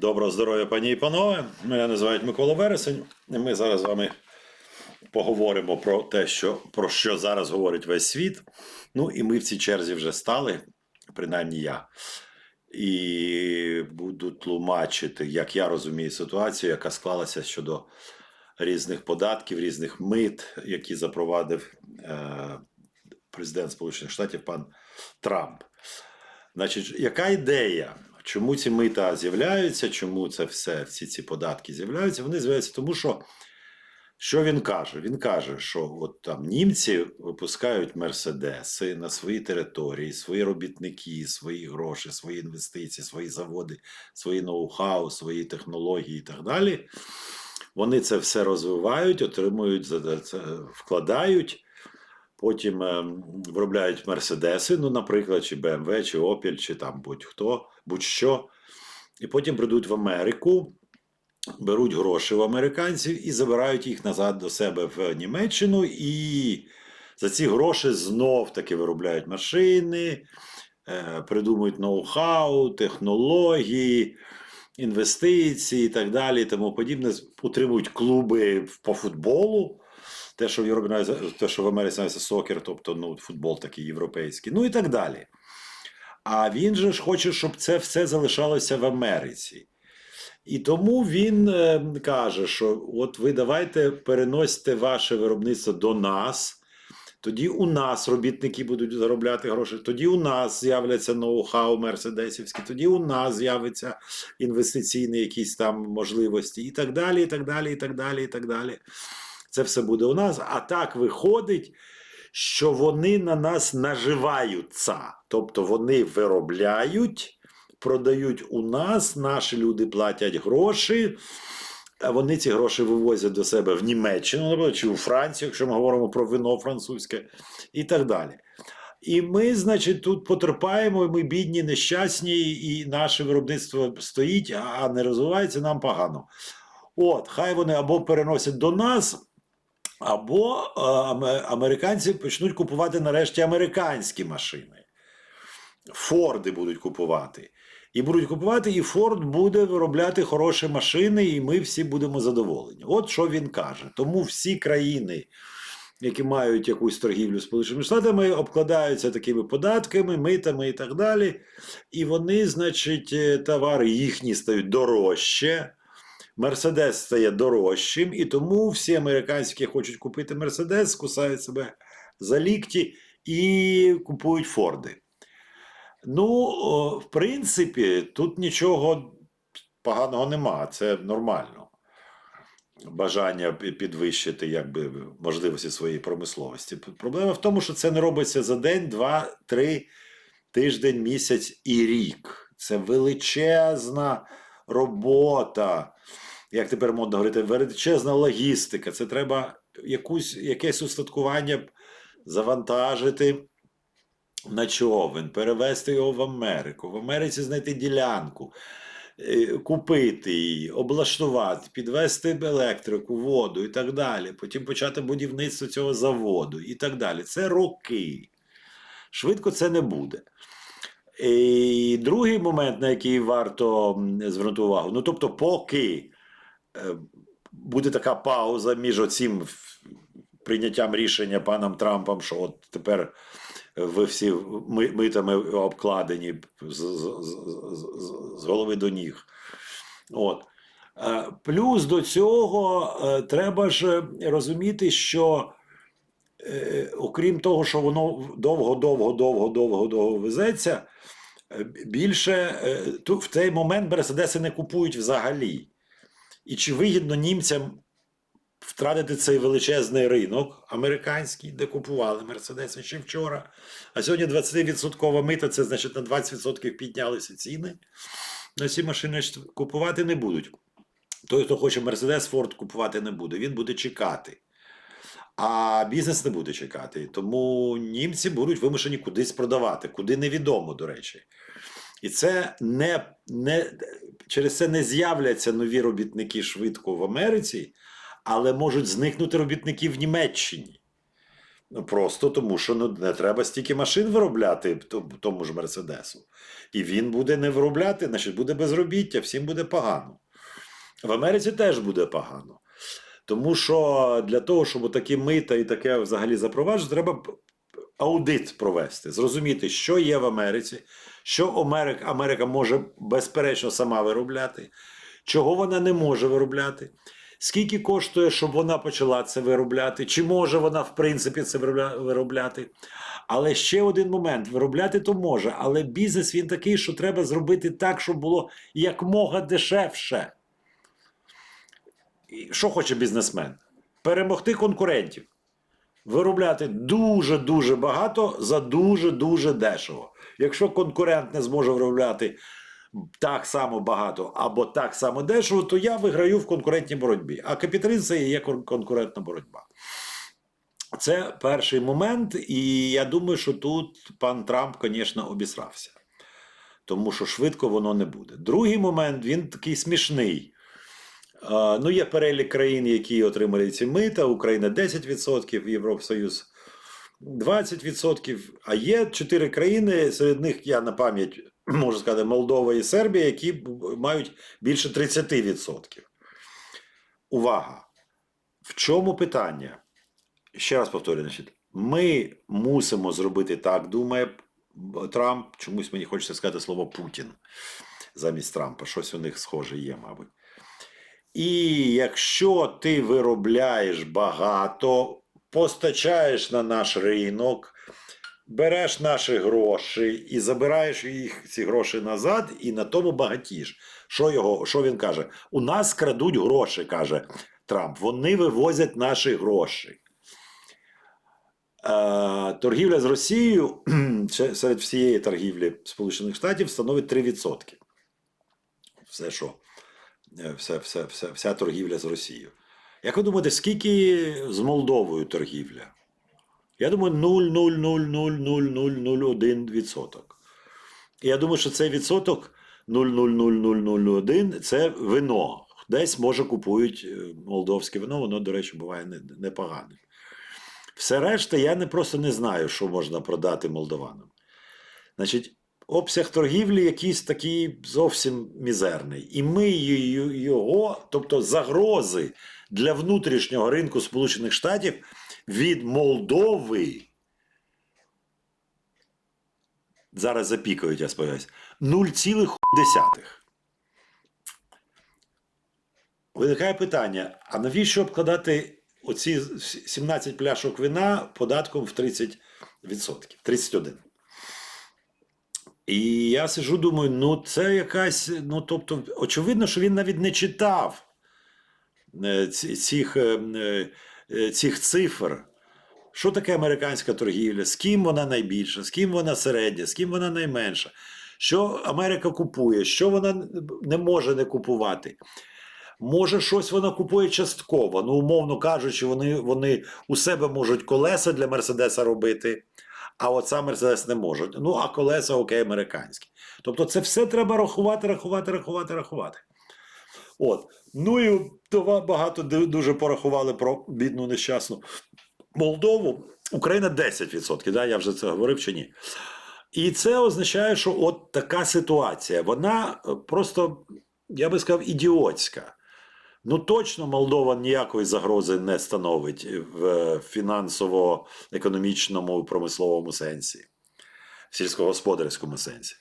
Доброго здоров'я, пані і панове. Мене називають Микола Вересень. Ми зараз з вами поговоримо про те, що, про що зараз говорить весь світ. Ну і ми в цій черзі вже стали, принаймні я. І буду тлумачити, як я розумію ситуацію, яка склалася щодо різних податків, різних мит, які запровадив е, президент Сполучених Штатів пан Трамп. Значить, яка ідея? Чому ці мита з'являються? Чому це все, всі ці податки з'являються? Вони з'являються тому, що що він каже? Він каже, що от там німці випускають мерседеси на свої території, свої робітники, свої гроші, свої інвестиції, свої заводи, свої ноу-хау, свої технології і так далі. Вони це все розвивають, отримують вкладають. Потім е, виробляють мерседеси, ну, наприклад, чи BMW, чи Opel, чи там будь-хто, будь-що. І потім прийдуть в Америку, беруть гроші в американців і забирають їх назад до себе в Німеччину. І за ці гроші знов таки виробляють машини, е, придумують ноу-хау, технології, інвестиції і так далі, тому подібне. Утримують клуби по футболу. Те, що в Європі те, що в Америці називається сокер, тобто ну, футбол такий європейський, ну і так далі. А він же ж хоче, щоб це все залишалося в Америці. І тому він е, каже, що от ви давайте переносите ваше виробництво до нас. Тоді у нас робітники будуть заробляти гроші, тоді у нас з'являться ноу-хау мерседесівські, тоді у нас з'явиться інвестиційні якісь там можливості, і так далі, і так далі, і так далі, і так далі. Це все буде у нас. А так виходить, що вони на нас наживаються. Тобто вони виробляють, продають у нас, наші люди платять гроші. А вони ці гроші вивозять до себе в Німеччину, наприклад, чи у Францію, якщо ми говоримо про вино французьке, і так далі. І ми, значить, тут потерпаємо, і ми бідні, нещасні, і наше виробництво стоїть, а не розвивається нам погано. От, хай вони або переносять до нас, або е, американці почнуть купувати нарешті американські машини. Форди будуть купувати. І будуть купувати, і Форд буде виробляти хороші машини, і ми всі будемо задоволені. От що він каже. Тому всі країни, які мають якусь торгівлю з Сполученими Штатами, обкладаються такими податками, митами і так далі. І вони, значить, е, товари їхні стають дорожче. Мерседес стає дорожчим, і тому всі американські хочуть купити Мерседес, кусають себе за лікті і купують Форди. Ну, в принципі, тут нічого поганого нема, це нормально. Бажання підвищити якби, можливості своєї промисловості. Проблема в тому, що це не робиться за день, два, три, тиждень, місяць і рік. Це величезна робота. Як тепер модно говорити, величезна логістика. Це треба якусь, якесь устаткування завантажити на човен, перевезти його в Америку, в Америці знайти ділянку, е, купити її, облаштувати, підвести електрику, воду і так далі. Потім почати будівництво цього заводу і так далі. Це роки. Швидко це не буде. І другий момент, на який варто звернути увагу, ну тобто, поки буде така пауза між оцим прийняттям рішення паном Трампом, що от тепер ви всі митами обкладені з, з, з, з- голови до ніг. От. Е, Плюс до цього е, треба ж розуміти, що е, окрім того, що воно довго, довго, довго, довго, довго везеться, е, більше е, в цей момент Мерседеси не купують взагалі. І чи вигідно німцям втратити цей величезний ринок американський, де купували Мерседеси ще вчора. А сьогодні 20% мита, це значить на 20% піднялися ціни. На ці машини купувати не будуть. Той, хто хоче Мерседес, Форд купувати не буде. Він буде чекати. А бізнес не буде чекати. Тому німці будуть вимушені кудись продавати, куди невідомо, до речі. І це не, не через це не з'являться нові робітники швидко в Америці, але можуть зникнути робітники в Німеччині. Ну, Просто тому, що ну, не треба стільки машин виробляти тому ж Мерседесу. І він буде не виробляти, значить буде безробіття, всім буде погано. В Америці теж буде погано. Тому що для того, щоб такі мита і таке взагалі запроваджувати, треба аудит провести, зрозуміти, що є в Америці, що Америка, Америка може безперечно сама виробляти, чого вона не може виробляти. Скільки коштує, щоб вона почала це виробляти? Чи може вона, в принципі, це виробляти? Але ще один момент: виробляти то може, але бізнес він такий, що треба зробити так, щоб було якмога дешевше. І що хоче бізнесмен? Перемогти конкурентів. Виробляти дуже-дуже багато за дуже-дуже дешево. Якщо конкурент не зможе виробляти так само багато або так само дешево, то я виграю в конкурентній боротьбі. А капіталізм це є конкурентна боротьба. Це перший момент, і я думаю, що тут пан Трамп, звісно, обісрався. Тому що швидко воно не буде. Другий момент він такий смішний. Ну, є перелік країн, які отримали ці мита. Україна 10%, Євросоюз 20%. А є чотири країни, серед них я на пам'ять можу сказати, Молдова і Сербія, які мають більше 30%. Увага! В чому питання? Ще раз повторюю, значить, ми мусимо зробити так, думає Трамп. Чомусь мені хочеться сказати слово Путін замість Трампа. Щось у них схоже є, мабуть. І якщо ти виробляєш багато, постачаєш на наш ринок, береш наші гроші і забираєш їх ці гроші назад, і на тому багатіш. Що, його, що він каже? У нас крадуть гроші, каже Трамп. Вони вивозять наші гроші. Е, торгівля з Росією серед всієї торгівлі Сполучених Штатів становить 3%. Все, що все, все, все, вся торгівля з Росією. Як ви думаєте, скільки з Молдовою торгівля? Я думаю, 0,0000001%. І я думаю, що цей відсоток 0,00001 це вино. Десь, може, купують е, молдовське вино, воно, до речі, буває непогане. Все решта, я не просто не знаю, що можна продати молдованам. Значить, обсяг торгівлі якийсь такий зовсім мізерний. І ми його, тобто загрози для внутрішнього ринку Сполучених Штатів від Молдови. Зараз запікають, я сподіваюся, 0,1. Виникає питання: а навіщо обкладати оці 17 пляшок вина податком в 30%? 31%. І я сижу, думаю, ну це якась. Ну, тобто, очевидно, що він навіть не читав цих, е, е, цих цифр. Що таке американська торгівля? З ким вона найбільша, з ким вона середня, з ким вона найменша? Що Америка купує, що вона не може не купувати? Може, щось вона купує частково. Ну, умовно кажучи, вони, вони у себе можуть колеса для Мерседеса робити, а от сам Мерседес не може. Ну, а колеса окей, американські. Тобто, це все треба рахувати, рахувати, рахувати, рахувати. От. Ну і това багато дуже порахували про бідну нещасну Молдову. Україна 10%, да? я вже це говорив чи ні. І це означає, що от така ситуація. Вона е, просто, я би сказав, ідіотська. Ну точно Молдова ніякої загрози не становить в фінансово-економічному промисловому сенсі, в сільськогосподарському сенсі.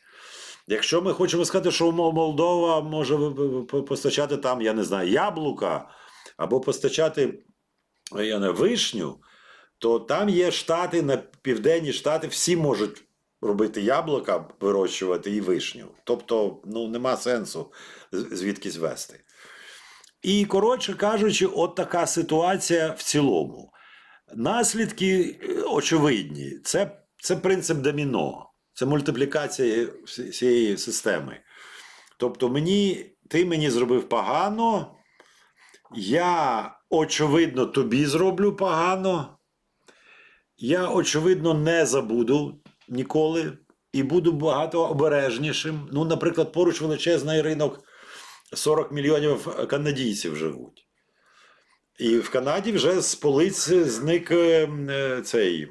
Якщо ми хочемо сказати, що Молдова може постачати там, я не знаю, яблука або постачати я не, вишню, то там є штати, на південні штати, всі можуть робити яблука, вирощувати і вишню. Тобто, ну нема сенсу звідкись вести. І, коротше кажучи, от така ситуація в цілому. Наслідки е, очевидні. Це, це принцип доміно, це мультиплікація всі- всієї системи. Тобто, мені, ти мені зробив погано, я, очевидно, тобі зроблю погано. Я, очевидно, не забуду ніколи і буду багато обережнішим. Ну, наприклад, поруч величезний ринок 40 мільйонів канадійців живуть. І в Канаді вже з полиць зник е, е, цей.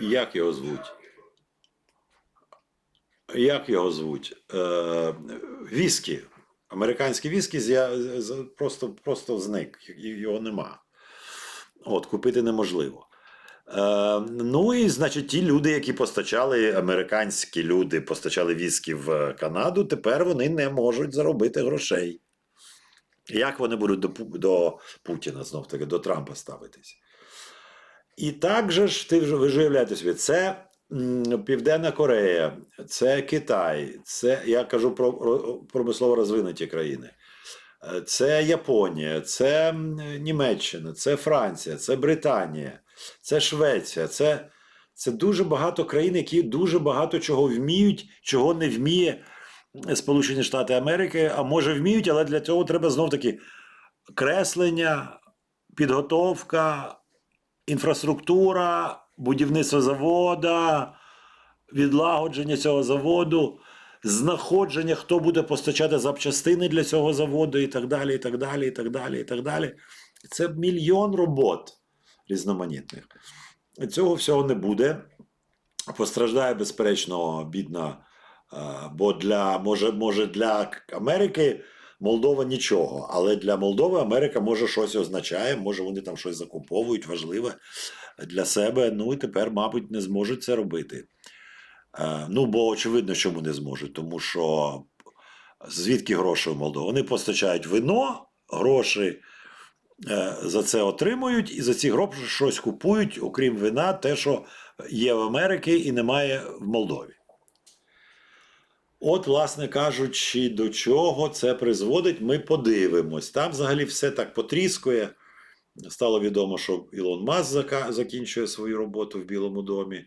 Як його звуть? Як його звуть? Е, віскі. Американський віскі просто, просто зник. Його нема. От, купити неможливо. Е, ну і значить, ті люди, які постачали, американські люди, постачали віскі в Канаду, тепер вони не можуть заробити грошей. Як вони будуть до, до Путіна знов таки, до Трампа ставитись? І так же ж ти вже ви собі, це Південна Корея, це Китай, це я кажу про промислово розвинуті країни. Е, Це Японія, це Німеччина, це Франція, це Британія, це Швеція, це, це дуже багато країн, які дуже багато чого вміють, чого не вміє Сполучені Штати Америки, а може вміють, але для цього треба знов таки креслення, підготовка, інфраструктура, будівництво завода, відлагодження цього заводу, знаходження, хто буде постачати запчастини для цього заводу, і так далі, і так далі, і так далі, і так далі. Це мільйон робот різноманітних. Цього всього не буде. Постраждає, безперечно, бідна. Бо для може, може для Америки Молдова нічого, але для Молдови Америка може щось означає, може вони там щось закуповують важливе для себе. Ну і тепер, мабуть, не зможуть це робити. Е, Ну, бо очевидно, чому не зможуть, тому що звідки гроші у Молдови? Вони постачають вино, гроші е, за це отримують, і за ці гроші щось купують, окрім вина, те, що є в Америці і немає в Молдові. От, власне кажучи, до чого це призводить, ми подивимось. Там взагалі все так потріскує. Стало відомо, що Ілон Маск закінчує свою роботу в Білому домі.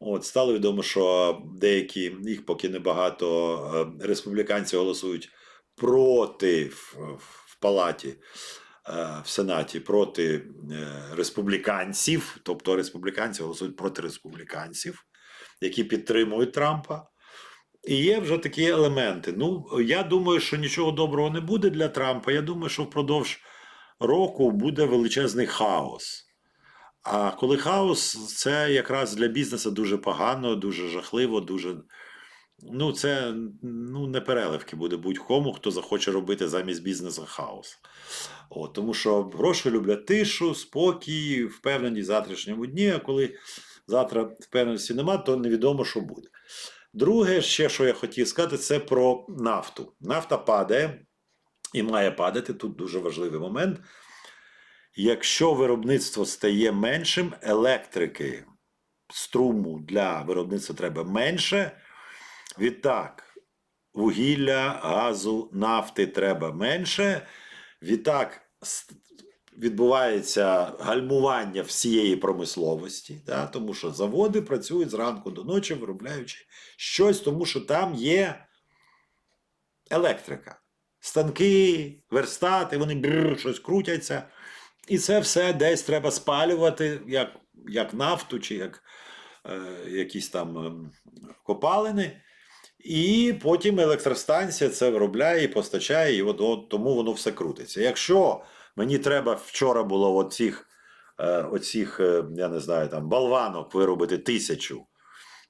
От, стало відомо, що деякі, їх поки небагато, е, республіканці голосують проти в, в палаті, е, в Сенаті проти е, республіканців, тобто республіканці голосують проти республіканців, які підтримують Трампа. І є вже такі елементи. Ну, я думаю, що нічого доброго не буде для Трампа. Я думаю, що впродовж року буде величезний хаос. А коли хаос, це якраз для бізнесу дуже погано, дуже жахливо, дуже. Ну, це ну, не переливки буде будь-кому, хто захоче робити замість бізнесу хаос. От, тому що гроші люблять тишу, спокій, впевненість в завтрашньому дні, а коли завтра впевненості нема, то невідомо, що буде. Друге, ще що я хотів сказати, це про нафту. Нафта падає і має падати. Тут дуже важливий момент. Якщо виробництво стає меншим, електрики струму для виробництва треба менше. Відтак, вугілля, газу, нафти треба менше. Відтак, відбувається гальмування всієї промисловості, да, тому що заводи працюють зранку до ночі, виробляючи щось, тому що там є електрика. Станки, верстати, вони бррр, щось крутяться. І це все десь треба спалювати, як, як нафту чи як е, якісь там ем, копалини. І потім електростанція це виробляє і постачає, і от, от тому воно все крутиться. Якщо мені треба вчора було оцих, е, оцих е, я не знаю, там болванок виробити тисячу,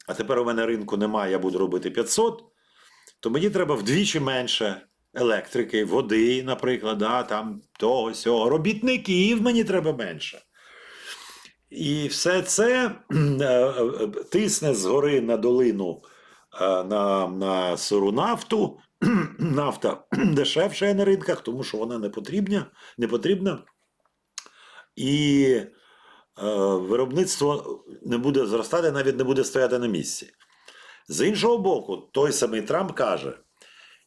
а тепер у мене ринку немає, я буду робити 500, то мені треба вдвічі менше електрики, води, наприклад, да, там того сього. Робітників мені треба менше. І все це е, тисне згори на долину на, на сиру нафту. Нафта дешевша на ринках, тому що вона не потрібна. Не потрібна. І е, виробництво не буде зростати, навіть не буде стояти на місці. З іншого боку, той самий Трамп каже: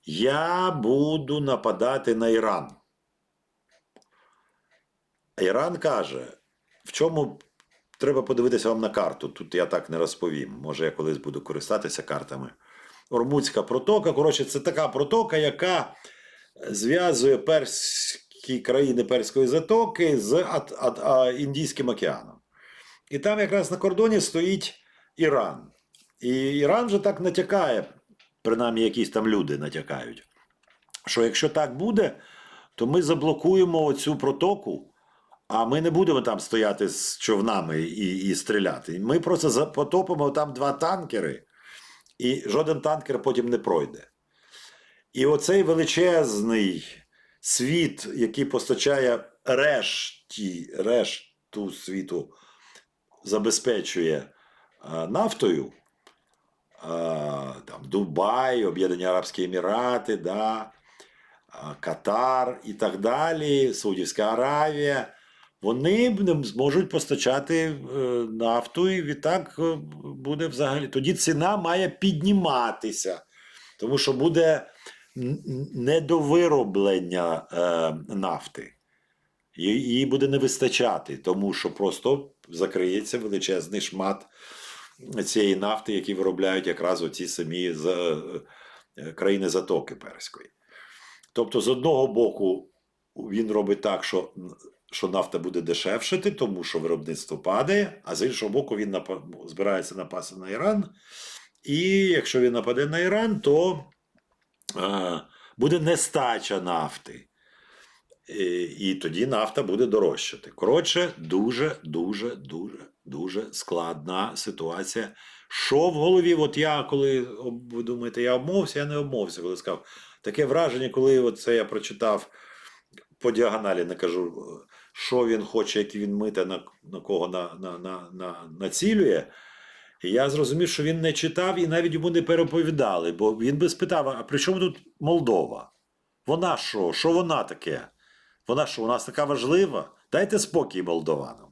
Я буду нападати на Іран. Іран каже, в чому треба подивитися вам на карту. Тут я так не розповім. Може, я колись буду користатися картами. Ормутська протока. Коротше, це така протока, яка зв'язує перські країни Перської затоки з Ат- Ат- а, Індійським океаном. І там якраз на кордоні стоїть Іран. І Іран вже так натякає, принаймні якісь там люди натякають, що якщо так буде, то ми заблокуємо оцю протоку, а ми не будемо там стояти з човнами і, і стріляти. Ми просто потопимо там два танкери, і жоден танкер потім не пройде. І оцей величезний світ, який постачає решті, решту світу, забезпечує нафтою, там, Дубай, Об'єднані Арабські Емірати, да, Катар і так далі, Саудівська Аравія. Вони зможуть постачати е, нафту, і відтак е, буде взагалі. Тоді ціна має підніматися, тому що буде недовироблення е, нафти. Її буде не вистачати, тому що просто закриється величезний шмат цієї нафти, які виробляють якраз оці самі е, країни Затоки Перської. Тобто, з одного боку, він робить так, що, що нафта буде дешевшати, тому що виробництво падає, а з іншого боку, він напа- збирається напасти на Іран. І якщо він нападе на Іран, то е, буде нестача нафти. І, і тоді нафта буде дорожчати. Коротше, дуже, дуже, дуже, дуже складна ситуація. Що в голові? От я, коли ви думаєте, я обмовився, я не обмовився, коли сказав. Таке враження, коли це я прочитав по діагоналі, не кажу, що він хоче, які він мите, на, на кого на, на, на, на, націлює. І я зрозумів, що він не читав і навіть йому не переповідали, бо він би спитав: а при чому тут Молдова? Вона що? Що вона таке? Вона що, у нас така важлива? Дайте спокій молдованам.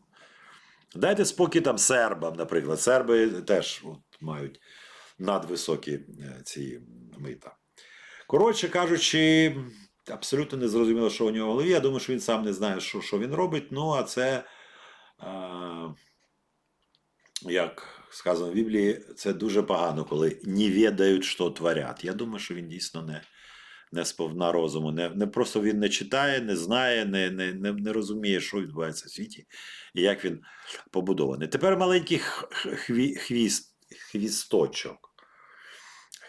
Дайте спокій там сербам, наприклад. Серби теж от, мають надвисокі е, ці мита. Коротше кажучи, абсолютно не зрозуміло, що у нього в голові. Я думаю, що він сам не знає, що, що він робить. Ну, а це, е, як сказано в Біблії, це дуже погано, коли не відають, що творять. Я думаю, що він дійсно не, не сповна розуму. Не, не просто він не читає, не знає, не, не, не, не розуміє, що відбувається в світі і як він побудований. Тепер маленький хві, хвіст, хвісточок.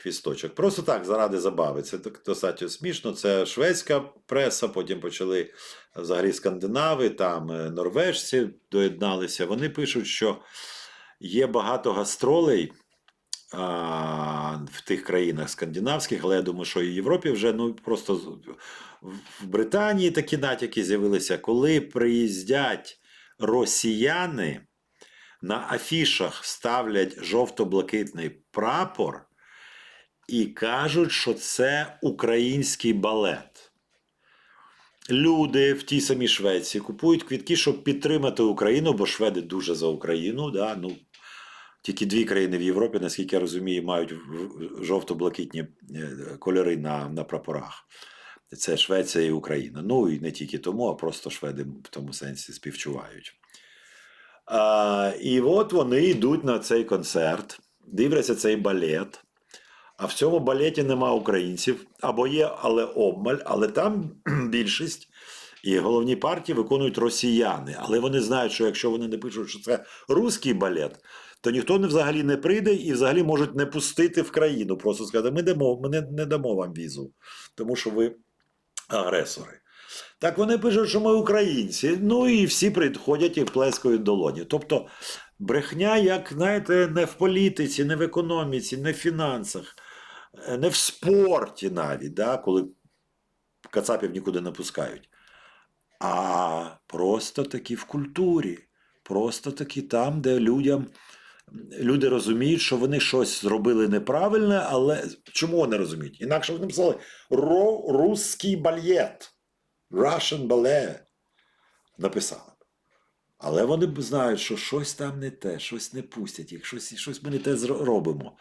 Хвісточок. Просто так, заради забави. Це достатньо смішно. Це шведська преса, потім почали взагалі скандинави, там е, норвежці доєдналися. Вони пишуть, що є багато гастролей в тих країнах скандинавських, але я думаю, що і в Європі вже ну просто в Британії такі натяки з'явилися, коли приїздять росіяни, на афішах ставлять жовто-блакитний прапор і кажуть, що це український балет. Люди в тій самій Швеції купують квітки, щоб підтримати Україну, бо шведи дуже за Україну. Да? Ну, тільки дві країни в Європі, наскільки я розумію, мають жовто-блакитні е, кольори на, на прапорах. Це Швеція і Україна. Ну і не тільки тому, а просто шведи в тому сенсі співчувають. А, і от вони йдуть на цей концерт, дивляться цей балет. А в цьому балеті нема українців, або є, але обмаль, але там більшість. І головні партії виконують росіяни. Але вони знають, що якщо вони не пишуть, що це руський балет, то ніхто не взагалі не прийде і взагалі можуть не пустити в країну. Просто сказати, ми, дамо, ми не, не дамо вам візу, тому що ви агресори. Так вони пишуть, що ми українці. Ну і всі приходять і плескають долоні. Тобто брехня, як знаєте, не в політиці, не в економіці, не в фінансах, не в спорті навіть, да, коли кацапів нікуди не пускають. А просто таки в культурі, просто таки там, де людям. Люди розуміють, що вони щось зробили неправильне, але чому вони розуміють? Інакше вони писали «Ро- русський балет, Russian ballet. Написали. Але вони знають, що щось там не те, щось не пустять їх, щось, щось ми не те зро- робимо.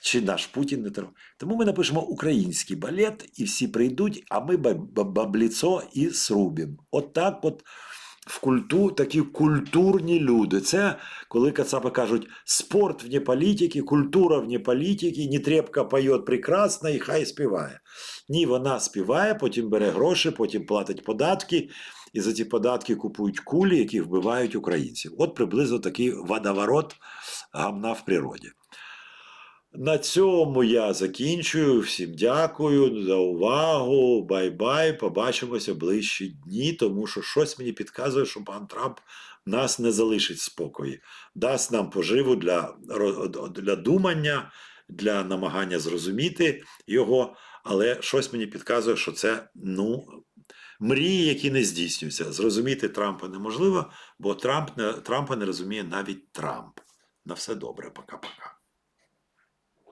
Чи наш Путін не те. Тому ми напишемо український балет, і всі прийдуть, а ми ба- ба- бабліцо і срубім. От так от в культу, такі культурні люди. Це коли Кацапи кажуть, спорт вне політики, культура вне політики, Нетребка поє прекрасно і хай співає. Ні, вона співає, потім бере гроші, потім платить податки, і за ці податки купують кулі, які вбивають українців. От приблизно такий водоворот гамна в природі. На цьому я закінчую. Всім дякую за увагу. Бай-бай. Побачимося ближчі дні, тому що щось мені підказує, що пан Трамп нас не залишить спокої, дасть нам поживу для, для думання, для намагання зрозуміти його. Але щось мені підказує, що це ну, мрії, які не здійснюються. Зрозуміти Трампа неможливо, бо Трамп не, Трампа не розуміє навіть Трамп. На все добре, пока-пока.